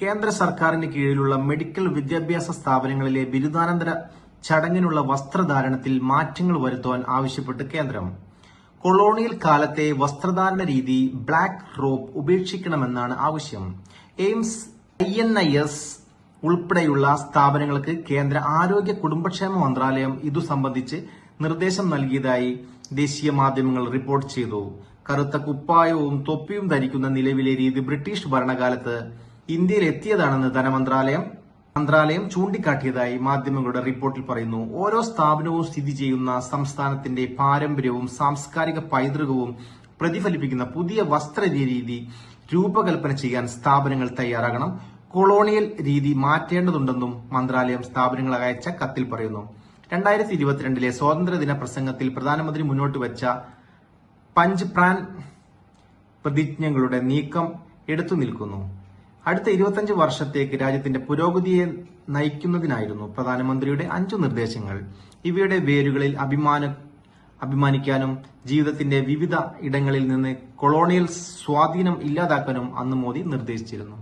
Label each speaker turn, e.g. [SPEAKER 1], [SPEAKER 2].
[SPEAKER 1] കേന്ദ്ര സർക്കാരിന് കീഴിലുള്ള മെഡിക്കൽ വിദ്യാഭ്യാസ സ്ഥാപനങ്ങളിലെ ബിരുദാനന്തര ചടങ്ങിനുള്ള വസ്ത്രധാരണത്തിൽ മാറ്റങ്ങൾ വരുത്തുവാൻ ആവശ്യപ്പെട്ട് കേന്ദ്രം. കൊളോണിയൽ കാലത്തെ വസ്ത്രധാരണ രീതി ബ്ലാക്ക് റോപ്പ് ഉപേക്ഷിക്കണമെന്നാണ് ആവശ്യം. AIIMS I N I S ഉൾപ്പെടെയുള്ള സ്ഥാപനങ്ങൾക്ക് കേന്ദ്ര ആരോഗ്യ കുടുംബക്ഷേമ മന്ത്രാലയം ഇതു സംബന്ധിച്ച് നിർദ്ദേശം നൽകിയതായി ദേശീയ മാധ്യമങ്ങൾ റിപ്പോർട്ട് ചെയ്തു. കറുത്ത കുപ്പായവും തൊപ്പിയും ധരിക്കുന്ന നിലവിലെ രീതി ബ്രിട്ടീഷ് ഭരണകാലത്ത് ഇന്ത്യയിൽ എത്തിയതാണെന്ന് ധനമന്ത്രാലയം മന്ത്രാലയം ചൂണ്ടിക്കാട്ടിയതായി മാധ്യമങ്ങളുടെ റിപ്പോർട്ടിൽ പറയുന്നു. ഓരോ സ്ഥാപനവും സ്ഥിതി ചെയ്യുന്ന സംസ്ഥാനത്തിന്റെ പാരമ്പര്യവും സാംസ്കാരിക പൈതൃകവും പ്രതിഫലിപ്പിക്കുന്ന പുതിയ വസ്ത്രരീതി രൂപകൽപ്പന ചെയ്യാൻ സ്ഥാപനങ്ങൾ തയ്യാറാകണം. കൊളോണിയൽ രീതി മാറ്റേണ്ടതുണ്ടെന്നും മന്ത്രാലയം സ്ഥാപനങ്ങൾ അയച്ച കത്തിൽ പറയുന്നു. രണ്ടായിരത്തി ഇരുപത്തിരണ്ടിലെ സ്വാതന്ത്ര്യദിന പ്രസംഗത്തിൽ പ്രധാനമന്ത്രി മുന്നോട്ട് വെച്ച പഞ്ച് പ്രാൻ പ്രതിജ്ഞകളുടെ നീക്കം എടുത്തു നിൽക്കുന്നു. അടുത്ത ഇരുപത്തഞ്ച് വർഷത്തേക്ക് രാജ്യത്തിന്റെ പുരോഗതിയെ നയിക്കുന്നതിനായിരുന്നു പ്രധാനമന്ത്രിയുടെ അഞ്ചു നിർദ്ദേശങ്ങൾ. ഇവയുടെ വേരുകളിൽ അഭിമാന അഭിമാനിക്കാനും ജീവിതത്തിന്റെ വിവിധ ഇടങ്ങളിൽ നിന്ന് കൊളോണിയൽ സ്വാധീനം ഇല്ലാതാക്കാനും അന്ന് മോദി നിർദ്ദേശിച്ചിരുന്നു.